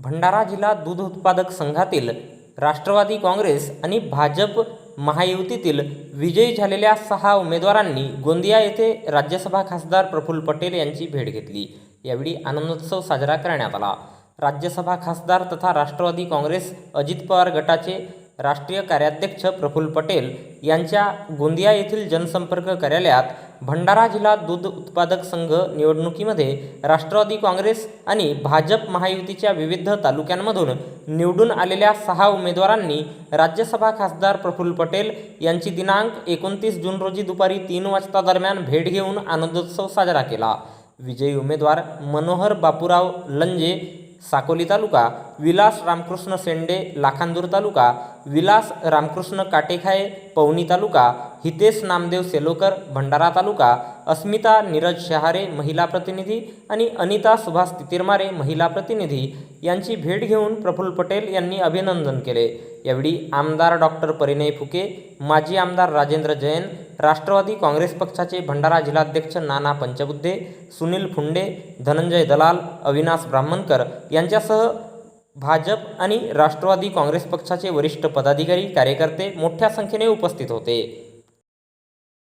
भंडारा जिल्हा दूध उत्पादक संघातील राष्ट्रवादी काँग्रेस आणि भाजप महायुतीतील विजयी झालेल्या सहा उमेदवारांनी गोंदिया येथे राज्यसभा खासदार प्रफुल्ल पटेल यांची भेट घेतली. यावेळी आनंदोत्सव साजरा करण्यात आला. राज्यसभा खासदार तथा राष्ट्रवादी काँग्रेस अजित पवार गटाचे राष्ट्रीय कार्याध्यक्ष प्रफुल्ल पटेल यांच्या गोंदिया येथील जनसंपर्क कार्यालयात भंडारा जिल्हा दूध उत्पादक संघ निवडणुकीमध्ये राष्ट्रवादी काँग्रेस आणि भाजप महायुतीच्या विविध तालुक्यांमधून निवडून आलेल्या सहा उमेदवारांनी राज्यसभा खासदार प्रफुल्ल पटेल यांची दिनांक एकोणतीस जून रोजी दुपारी तीन वाजता दरम्यान भेट घेऊन आनंदोत्सव साजरा केला. विजयी उमेदवार मनोहर बापूराव लंजे साकोली तालुका विलास रामकृष्ण सेंडे लाखांदूर तालुका विलास रामकृष्ण काटेखाये पवनी तालुका हितेश नामदेव सेलोकर भंडारा तालुका अस्मिता नीरज शहारे महिला प्रतिनिधी आणि अनिता सुभाष तितिरमारे महिला प्रतिनिधी यांची भेट घेऊन प्रफुल्ल पटेल यांनी अभिनंदन केले. यावेळी आमदार डॉक्टर परिणय फुके माजी आमदार राजेंद्र जैन राष्ट्रवादी काँग्रेस पक्षाचे भंडारा जिल्हाध्यक्ष नाना पंचबुद्धे सुनील फुंडे धनंजय दलाल अविनाश ब्राह्मणकर यांच्यासह भाजप आणि राष्ट्रवादी काँग्रेस पक्षाचे वरिष्ठ पदाधिकारी कार्यकर्ते मोठ्या संख्येने उपस्थित होते.